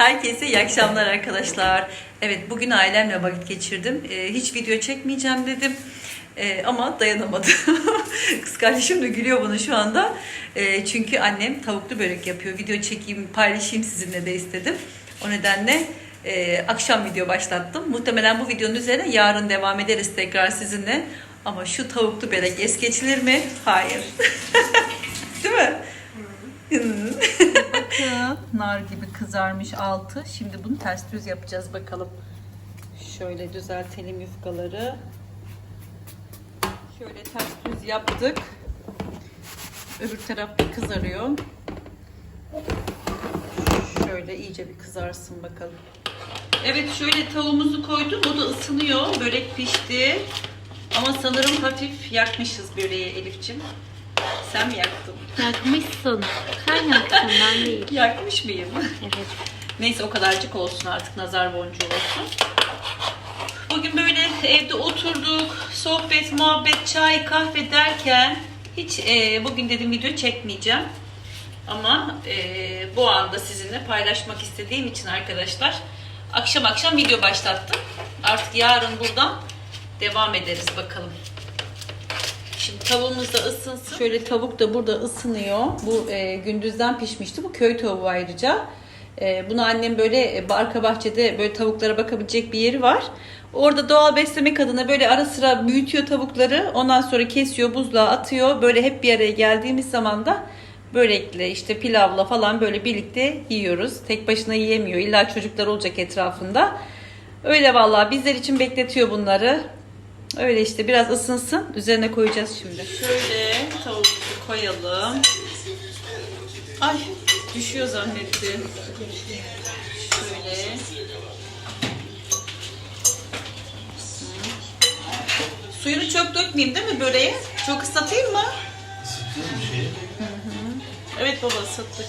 Herkese iyi akşamlar arkadaşlar. Evet bugün ailemle vakit geçirdim. Ee, hiç video çekmeyeceğim dedim. Ee, ama dayanamadım. Kız kardeşim de gülüyor bana şu anda. Ee, çünkü annem tavuklu börek yapıyor. Video çekeyim, paylaşayım sizinle de istedim. O nedenle e, akşam video başlattım. Muhtemelen bu videonun üzerine yarın devam ederiz tekrar sizinle. Ama şu tavuklu börek es geçilir mi? Hayır. Değil mi? Bakın nar gibi kızarmış altı. Şimdi bunu ters düz yapacağız bakalım. Şöyle düzeltelim yufkaları. Şöyle ters düz yaptık. Öbür taraf bir kızarıyor. Şöyle iyice bir kızarsın bakalım. Evet şöyle tavuğumuzu koydum. O da ısınıyor. Börek pişti. Ama sanırım hafif yakmışız böreği Elif'ciğim. Sen mi yaktın? Yakmışsın. Sen yaktın ben değil. Yakmış mıyım? Evet. Neyse o kadarcık olsun artık nazar boncuğu olsun. Bugün böyle evde oturduk, sohbet, muhabbet, çay, kahve derken hiç e, bugün dedim video çekmeyeceğim. Ama e, bu anda sizinle paylaşmak istediğim için arkadaşlar akşam akşam video başlattım. Artık yarın buradan devam ederiz bakalım. Tavuğumuz da ısınsın. Şöyle tavuk da burada ısınıyor. Bu e, gündüzden pişmişti. Bu köy tavuğu ayrıca. E, bunu annem böyle e, arka bahçede böyle tavuklara bakabilecek bir yeri var. Orada doğal beslemek adına böyle ara sıra büyütüyor tavukları. Ondan sonra kesiyor, buzluğa atıyor. Böyle hep bir araya geldiğimiz zaman da börekle işte pilavla falan böyle birlikte yiyoruz. Tek başına yiyemiyor. İlla çocuklar olacak etrafında. Öyle vallahi bizler için bekletiyor bunları. Öyle işte biraz ısınsın. Üzerine koyacağız şimdi. Şöyle tavuğumuzu koyalım. Ay düşüyor zannettim. Şöyle. Suyunu çok dökmeyeyim değil mi böreğe? Çok ıslatayım mı? Sıktığın bir şey. Evet baba ısıttık.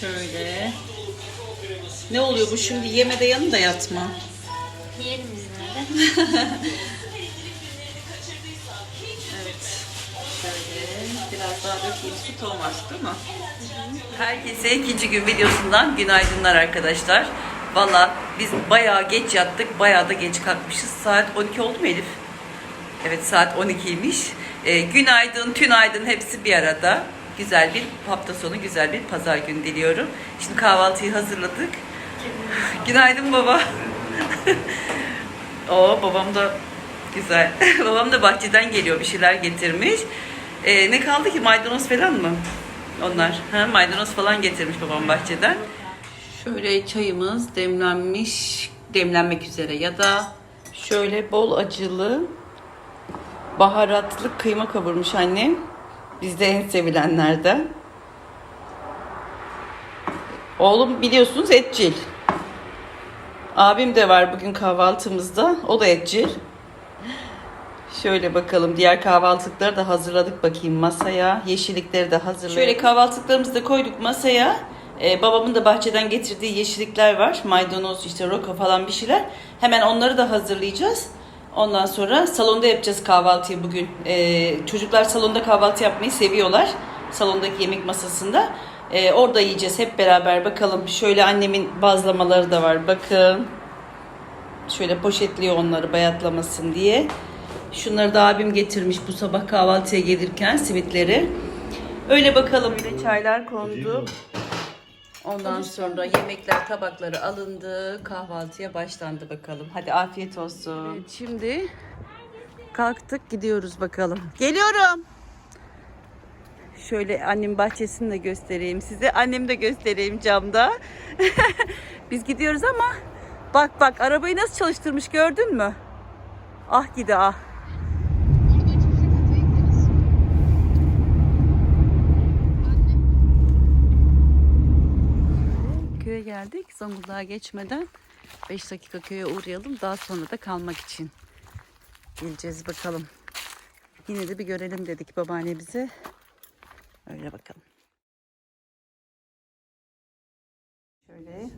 Şöyle. Ne oluyor bu şimdi yemede yanında yatma. Yiyelim biz de. Evet. Şöyle biraz daha dökeyim. Süt olmaz değil mi? Herkese ikinci gün videosundan günaydınlar arkadaşlar. Valla biz bayağı geç yattık. Bayağı da geç kalkmışız. Saat 12 oldu mu Elif? Evet saat 12'ymiş. Ee, günaydın, tünaydın hepsi bir arada. Güzel bir hafta sonu, güzel bir pazar günü diliyorum. Şimdi kahvaltıyı hazırladık. Günaydın baba. Oo babam da güzel. babam da bahçeden geliyor bir şeyler getirmiş. Ee, ne kaldı ki maydanoz falan mı? Onlar. Ha, maydanoz falan getirmiş babam bahçeden. Şöyle çayımız demlenmiş, demlenmek üzere ya da şöyle bol acılı baharatlı kıyma kavurmuş annem. Bizde en sevilenlerden. Oğlum biliyorsunuz etçil. Abim de var bugün kahvaltımızda. O da etçil. Şöyle bakalım diğer kahvaltılıkları da hazırladık bakayım masaya. Yeşillikleri de hazırladık. Şöyle kahvaltılıklarımızı da koyduk masaya. Ee, babamın da bahçeden getirdiği yeşillikler var. Maydanoz işte roka falan bir şeyler. Hemen onları da hazırlayacağız. Ondan sonra salonda yapacağız kahvaltıyı bugün. Ee, çocuklar salonda kahvaltı yapmayı seviyorlar. Salondaki yemek masasında. Ee, orada yiyeceğiz hep beraber bakalım. Şöyle annemin bazlamaları da var bakın. Şöyle poşetliyor onları bayatlamasın diye. Şunları da abim getirmiş bu sabah kahvaltıya gelirken simitleri. Öyle bakalım. Böyle çaylar kondu. Ondan sonra yemekler tabakları alındı. Kahvaltıya başlandı bakalım. Hadi afiyet olsun. Evet, şimdi kalktık gidiyoruz bakalım. Geliyorum. Şöyle annem bahçesini de göstereyim size. Annemi de göstereyim camda. Biz gidiyoruz ama bak bak arabayı nasıl çalıştırmış gördün mü? Ah gidi ah. Köye geldik. Zonguldak'a geçmeden 5 dakika köye uğrayalım. Daha sonra da kalmak için geleceğiz bakalım. Yine de bir görelim dedik babaannemize. Öyle bakalım. Şöyle.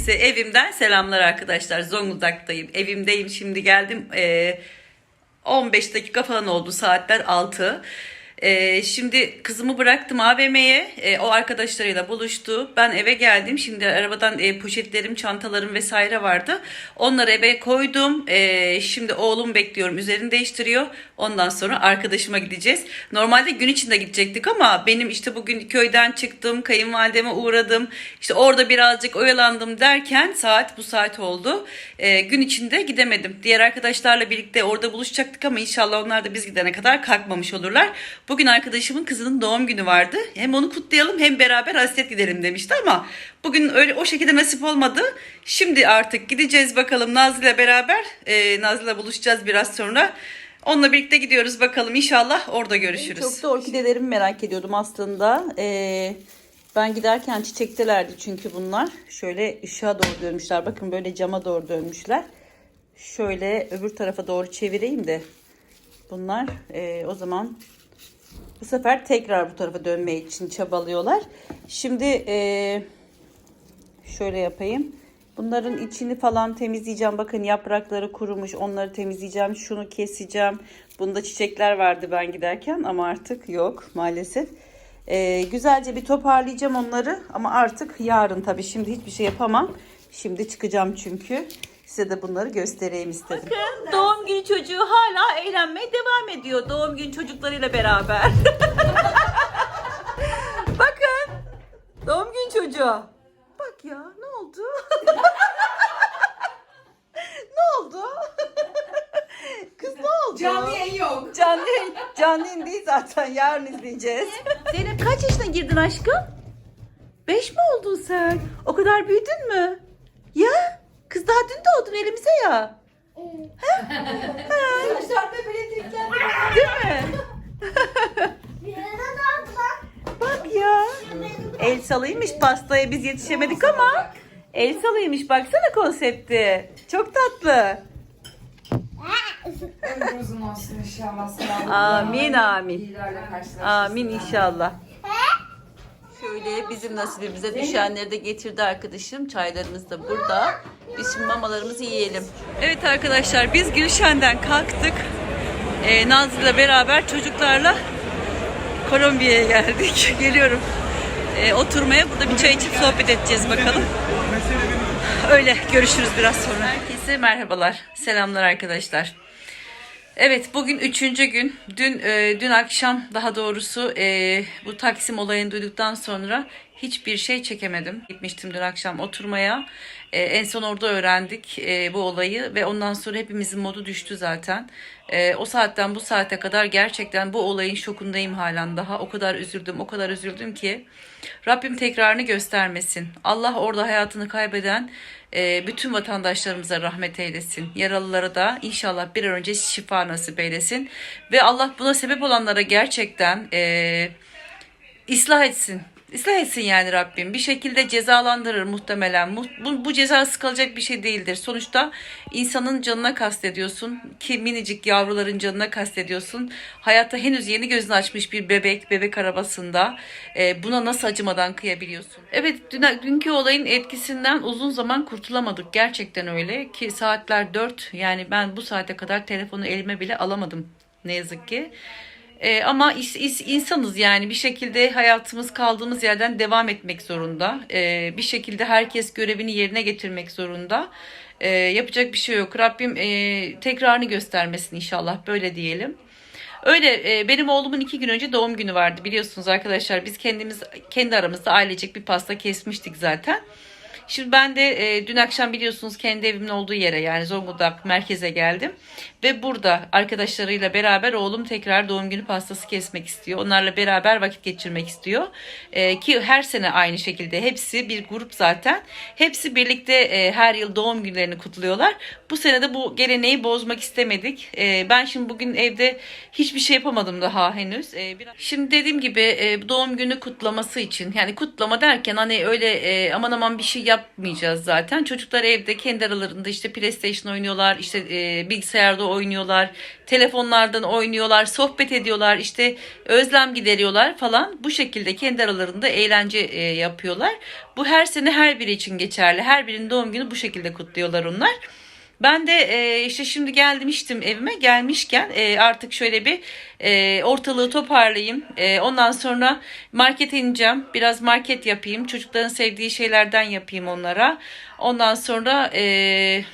Herkese evimden selamlar arkadaşlar. Zonguldak'tayım. Evimdeyim şimdi geldim. Ee, 15 dakika falan oldu saatler 6. Ee, şimdi kızımı bıraktım AVM'ye. Ee, o arkadaşlarıyla buluştu. Ben eve geldim. Şimdi arabadan e, poşetlerim, çantalarım vesaire vardı. Onları eve koydum. Ee, şimdi oğlum bekliyorum. Üzerini değiştiriyor. Ondan sonra arkadaşıma gideceğiz. Normalde gün içinde gidecektik ama benim işte bugün köyden çıktım. Kayınvalideme uğradım. İşte orada birazcık oyalandım derken saat bu saat oldu. Ee, gün içinde gidemedim. Diğer arkadaşlarla birlikte orada buluşacaktık ama inşallah onlar da biz gidene kadar kalkmamış olurlar. Bugün arkadaşımın kızının doğum günü vardı. Hem onu kutlayalım hem beraber hasret gidelim demişti ama bugün öyle o şekilde nasip olmadı. Şimdi artık gideceğiz bakalım Nazlı ile beraber. Ee, Nazlı ile buluşacağız biraz sonra. Onunla birlikte gidiyoruz bakalım inşallah orada görüşürüz. Çok da orkidelerimi merak ediyordum aslında. Ee, ben giderken çiçektelerdi çünkü bunlar. Şöyle ışığa doğru dönmüşler. Bakın böyle cama doğru dönmüşler. Şöyle öbür tarafa doğru çevireyim de bunlar e, o zaman bu sefer tekrar bu tarafa dönmeye için çabalıyorlar. Şimdi e, şöyle yapayım. Bunların içini falan temizleyeceğim. Bakın yaprakları kurumuş. Onları temizleyeceğim. Şunu keseceğim. Bunda çiçekler vardı ben giderken ama artık yok maalesef. E, güzelce bir toparlayacağım onları ama artık yarın tabii şimdi hiçbir şey yapamam. Şimdi çıkacağım çünkü. Size de bunları göstereyim istedim. Bakın doğum günü çocuğu hala eğlenmeye devam ediyor. Doğum günü çocuklarıyla beraber. Bakın. Doğum günü çocuğu. Bak ya ne oldu? ne oldu? Kız ne oldu? Canlı yayın yok. Canlı, canlı yayın değil zaten yarın izleyeceğiz. Zeynep kaç yaşına girdin aşkım? Beş mi oldun sen? O kadar büyüdün mü? Ya kız daha dün doğdun elimize ya. Dışarıda bile triklendi. Değil mi? Bak ya. El salıymış pastaya biz yetişemedik ama. El salıymış baksana konsepti. Çok tatlı. Ömrü uzun olsun inşallah. Amin amin. İyilerle karşılaşırsın. Amin inşallah. Şöyle bizim nasibimize düşenleri de getirdi arkadaşım. Çaylarımız da burada. Biz şimdi mamalarımızı yiyelim. Evet arkadaşlar biz Gülşen'den kalktık. Ee, Nazlı'yla beraber çocuklarla Kolombiya'ya geldik. Geliyorum. Ee, oturmaya burada bir çay içip sohbet edeceğiz bakalım. Öyle görüşürüz biraz sonra. Herkese merhabalar. Selamlar arkadaşlar. Evet bugün üçüncü gün. Dün e, dün akşam daha doğrusu e, bu Taksim olayını duyduktan sonra hiçbir şey çekemedim. Gitmiştim dün akşam oturmaya. E, en son orada öğrendik e, bu olayı ve ondan sonra hepimizin modu düştü zaten. E, o saatten bu saate kadar gerçekten bu olayın şokundayım halen daha. O kadar üzüldüm, o kadar üzüldüm ki Rabbim tekrarını göstermesin. Allah orada hayatını kaybeden e, bütün vatandaşlarımıza rahmet eylesin. Yaralılara da inşallah bir an önce şifa nasip eylesin. Ve Allah buna sebep olanlara gerçekten e, ıslah etsin. Islah etsin yani Rabbim. Bir şekilde cezalandırır muhtemelen. Bu, bu, bu ceza sıkılacak bir şey değildir. Sonuçta insanın canına kastediyorsun. Ki minicik yavruların canına kastediyorsun. Hayatta henüz yeni gözünü açmış bir bebek, bebek arabasında. e, buna nasıl acımadan kıyabiliyorsun? Evet, dün, dünkü olayın etkisinden uzun zaman kurtulamadık. Gerçekten öyle. Ki saatler 4. Yani ben bu saate kadar telefonu elime bile alamadım. Ne yazık ki. Ee, ama is- is- insanız yani bir şekilde hayatımız kaldığımız yerden devam etmek zorunda. Ee, bir şekilde herkes görevini yerine getirmek zorunda. Ee, yapacak bir şey yok. Rabbim e, tekrarını göstermesin inşallah böyle diyelim. Öyle e, benim oğlumun iki gün önce doğum günü vardı biliyorsunuz arkadaşlar. Biz kendimiz kendi aramızda ailecek bir pasta kesmiştik zaten. Şimdi ben de e, dün akşam biliyorsunuz kendi evimin olduğu yere yani Zonguldak merkeze geldim. Ve burada arkadaşlarıyla beraber oğlum tekrar doğum günü pastası kesmek istiyor. Onlarla beraber vakit geçirmek istiyor. E, ki her sene aynı şekilde hepsi bir grup zaten. Hepsi birlikte e, her yıl doğum günlerini kutluyorlar. Bu sene de bu geleneği bozmak istemedik. E, ben şimdi bugün evde hiçbir şey yapamadım daha henüz. E, biraz... Şimdi dediğim gibi e, doğum günü kutlaması için yani kutlama derken hani öyle e, aman aman bir şey yap yapmayacağız zaten. Çocuklar evde kendi aralarında işte PlayStation oynuyorlar, işte e, bilgisayarda oynuyorlar, telefonlardan oynuyorlar, sohbet ediyorlar, işte özlem gideriyorlar falan. Bu şekilde kendi aralarında eğlence e, yapıyorlar. Bu her sene her biri için geçerli. Her birinin doğum günü bu şekilde kutluyorlar onlar. Ben de e, işte şimdi geldim içtim evime gelmişken e, artık şöyle bir e, ortalığı toparlayayım. E, ondan sonra markete ineceğim. Biraz market yapayım. Çocukların sevdiği şeylerden yapayım onlara. Ondan sonra e,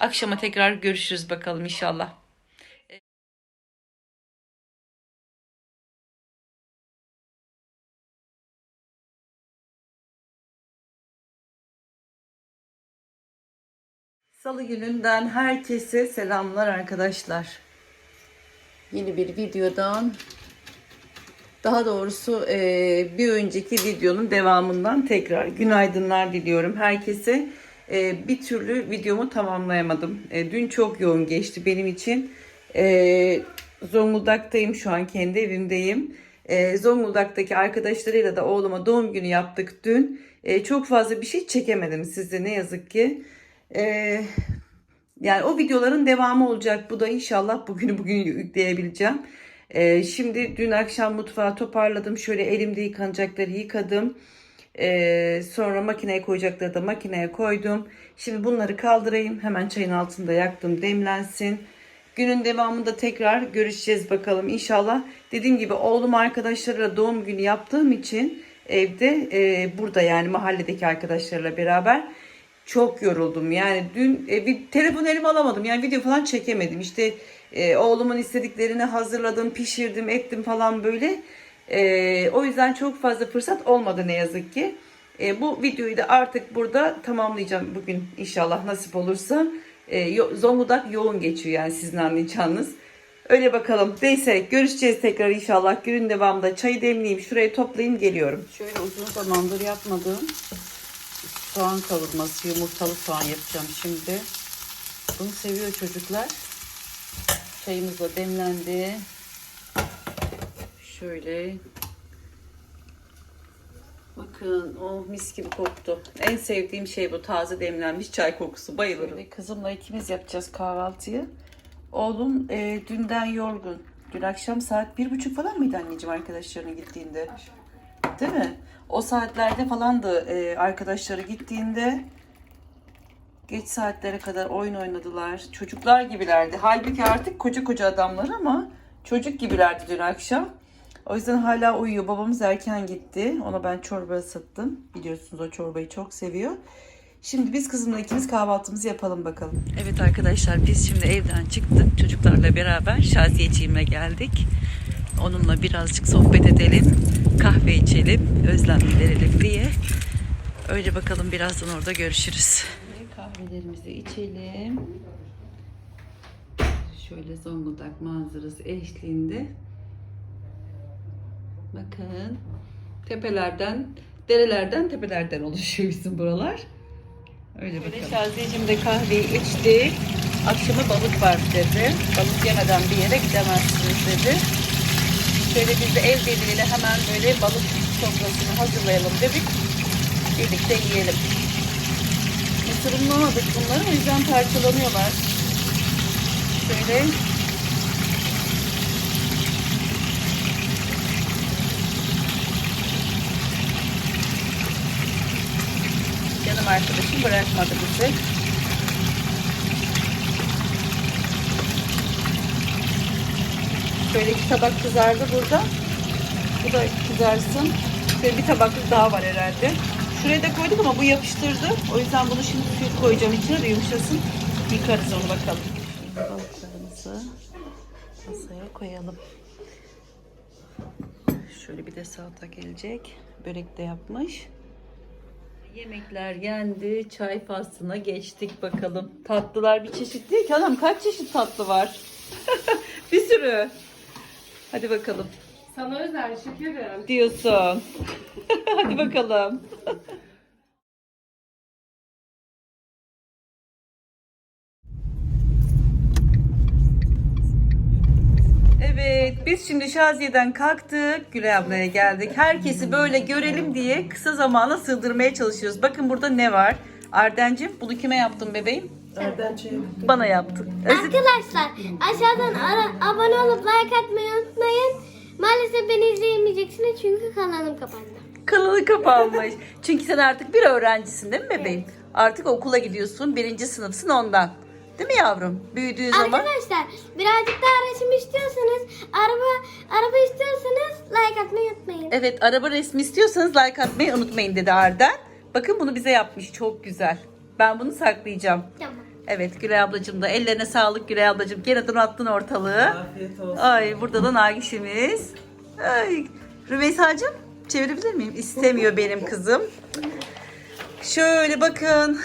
akşama tekrar görüşürüz bakalım inşallah. Salı gününden herkese selamlar arkadaşlar. Yeni bir videodan daha doğrusu eee, bir önceki videonun devamından tekrar günaydınlar diliyorum herkese. Eee, bir türlü videomu tamamlayamadım. Eee, dün çok yoğun geçti benim için. Zonguldak'tayım şu an kendi evimdeyim. Zonguldak'taki arkadaşlarıyla da oğluma doğum günü yaptık dün. Çok fazla bir şey çekemedim size ne yazık ki. Eee yani o videoların devamı olacak. Bu da inşallah bugünü bugün yükleyebileceğim. Ee, şimdi dün akşam mutfağı toparladım. Şöyle elimde yıkanacakları yıkadım. Ee, sonra makineye koyacakları da makineye koydum. Şimdi bunları kaldırayım. Hemen çayın altında yaktım demlensin. Günün devamında tekrar görüşeceğiz bakalım inşallah. Dediğim gibi oğlum arkadaşlarıyla doğum günü yaptığım için evde e, burada yani mahalledeki arkadaşlarla beraber çok yoruldum. Yani dün e, bir telefon elime alamadım. Yani video falan çekemedim. İşte e, oğlumun istediklerini hazırladım, pişirdim, ettim falan böyle. E, o yüzden çok fazla fırsat olmadı ne yazık ki. E, bu videoyu da artık burada tamamlayacağım bugün inşallah nasip olursa. E, Zonguldak yoğun geçiyor yani sizin anlayacağınız. Öyle bakalım. Neyse görüşeceğiz tekrar inşallah. Günün devamında çayı demleyeyim. Şurayı toplayayım geliyorum. Şöyle uzun zamandır yapmadığım soğan kavurması, yumurtalı soğan yapacağım şimdi. Bunu seviyor çocuklar. Çayımız da demlendi. Şöyle. Bakın oh mis gibi koktu. En sevdiğim şey bu taze demlenmiş çay kokusu. Bayılırım. Şöyle kızımla ikimiz yapacağız kahvaltıyı. Oğlum e, dünden yorgun. Dün akşam saat bir buçuk falan mıydı anneciğim arkadaşlarına gittiğinde? Değil mi? O saatlerde falan da e, arkadaşları gittiğinde geç saatlere kadar oyun oynadılar. Çocuklar gibilerdi. Halbuki artık koca koca adamlar ama çocuk gibilerdi dün akşam. O yüzden hala uyuyor. Babamız erken gitti. Ona ben çorba ısıttım. Biliyorsunuz o çorbayı çok seviyor. Şimdi biz kızımla ikimiz kahvaltımızı yapalım bakalım. Evet arkadaşlar biz şimdi evden çıktık. Çocuklarla beraber Şaziyeciğime geldik. Onunla birazcık sohbet edelim. Kahve içelim. Özlem giderelim diye. Öyle bakalım birazdan orada görüşürüz. Kahvelerimizi içelim. Şöyle Zonguldak manzarası eşliğinde. Bakın. Tepelerden, derelerden, tepelerden oluşuyor bizim buralar. Öyle bakalım. Şaziyeciğim de kahveyi içti. Akşama balık var dedi. Balık yemeden bir yere gidemezsiniz dedi. Şöyle biz de ev birliğiyle hemen böyle balık sofrasını hazırlayalım dedik. Birlikte yiyelim. Mısırımlamadık bunları o yüzden parçalanıyorlar. Şöyle Canım arkadaşım bırakmadı bizi. Şöyle iki tabak kızardı burada. Bu da kızarsın. Şöyle bir tabaklık daha var herhalde. Şuraya da koyduk ama bu yapıştırdı. O yüzden bunu şimdi süt koyacağım içine de yumuşasın. Yıkarız onu bakalım. Balıklarımızı masaya koyalım. Şöyle bir de salata gelecek. Börek de yapmış. Yemekler yendi. Çay faslına geçtik bakalım. Tatlılar bir çeşit değil ki adam kaç çeşit tatlı var? bir sürü. Hadi bakalım. Sana özel şekerim. Diyorsun. Hadi bakalım. Evet, biz şimdi Şaziye'den kalktık, Gülay ablaya geldik. Herkesi böyle görelim diye kısa zamana sığdırmaya çalışıyoruz. Bakın burada ne var? Ardencim, bunu kime yaptın bebeğim? Bana yaptın. Özür- Arkadaşlar aşağıdan ara- abone olup like atmayı unutmayın. Maalesef beni izleyemeyeceksiniz çünkü kanalım kapandı. Kanalı kapanmış. Çünkü sen artık bir öğrencisin değil mi bebeğim? Artık okula gidiyorsun, birinci sınıfsın ondan. Değil mi yavrum? Büyüdüğü zaman. Arkadaşlar birazcık daha resim istiyorsanız, araba araba istiyorsanız like atmayı unutmayın. Evet, araba resmi istiyorsanız like atmayı unutmayın dedi Arden. Bakın bunu bize yapmış, çok güzel. Ben bunu saklayacağım. Tamam. Evet Gülay ablacığım da ellerine sağlık Gülay ablacığım. Gene donattın ortalığı. Afiyet olsun. Ay burada da Nagişimiz. Ay Rümeysa'cığım çevirebilir miyim? İstemiyor benim kızım. Şöyle bakın.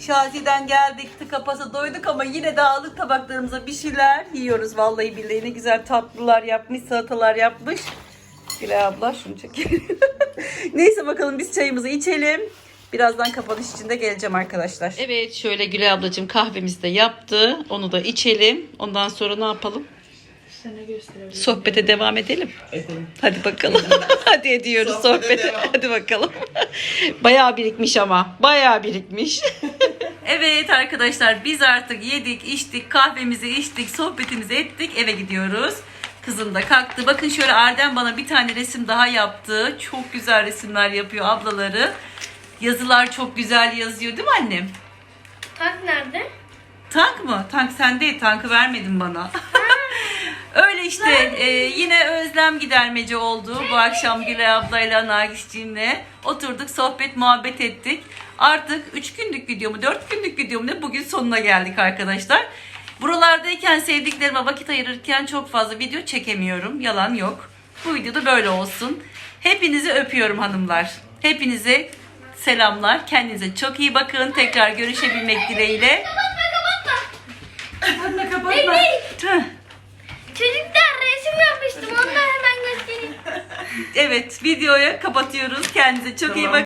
Şazi'den geldik tıka pasa doyduk ama yine de aldık tabaklarımıza bir şeyler yiyoruz. Vallahi billahi ne güzel tatlılar yapmış, salatalar yapmış. Gülay abla şunu çekelim. Neyse bakalım biz çayımızı içelim. Birazdan kapanış için de geleceğim arkadaşlar. Evet şöyle Gülay ablacığım kahvemizi de yaptı. Onu da içelim. Ondan sonra ne yapalım? Sohbete devam edelim. Edelim. Hadi bakalım. Hadi ediyoruz Sohbete sohbete. devam. Hadi bakalım. Bayağı birikmiş ama. Bayağı birikmiş. evet arkadaşlar biz artık yedik, içtik, kahvemizi içtik, sohbetimizi ettik. Eve gidiyoruz. Kızım da kalktı. Bakın şöyle Erdem bana bir tane resim daha yaptı. Çok güzel resimler yapıyor ablaları. Yazılar çok güzel yazıyor değil mi annem? Tank nerede? Tank mı? Tank sende. Tankı vermedin bana. Öyle işte e, yine özlem gidermeci oldu. Bu akşam Gülay ablayla Nagişciğimle oturduk sohbet muhabbet ettik. Artık 3 günlük video mu 4 günlük video mu ne bugün sonuna geldik arkadaşlar. Buralardayken sevdiklerime vakit ayırırken çok fazla video çekemiyorum. Yalan yok. Bu videoda böyle olsun. Hepinizi öpüyorum hanımlar. Hepinize selamlar. Kendinize çok iyi bakın. Tekrar görüşebilmek dileğiyle. Kapatma kapatma. Tüh. Çocuklar resim yapmıştım onu da hemen göstereyim. Evet videoyu kapatıyoruz. Kendinize çok iyi Tamam. bakın.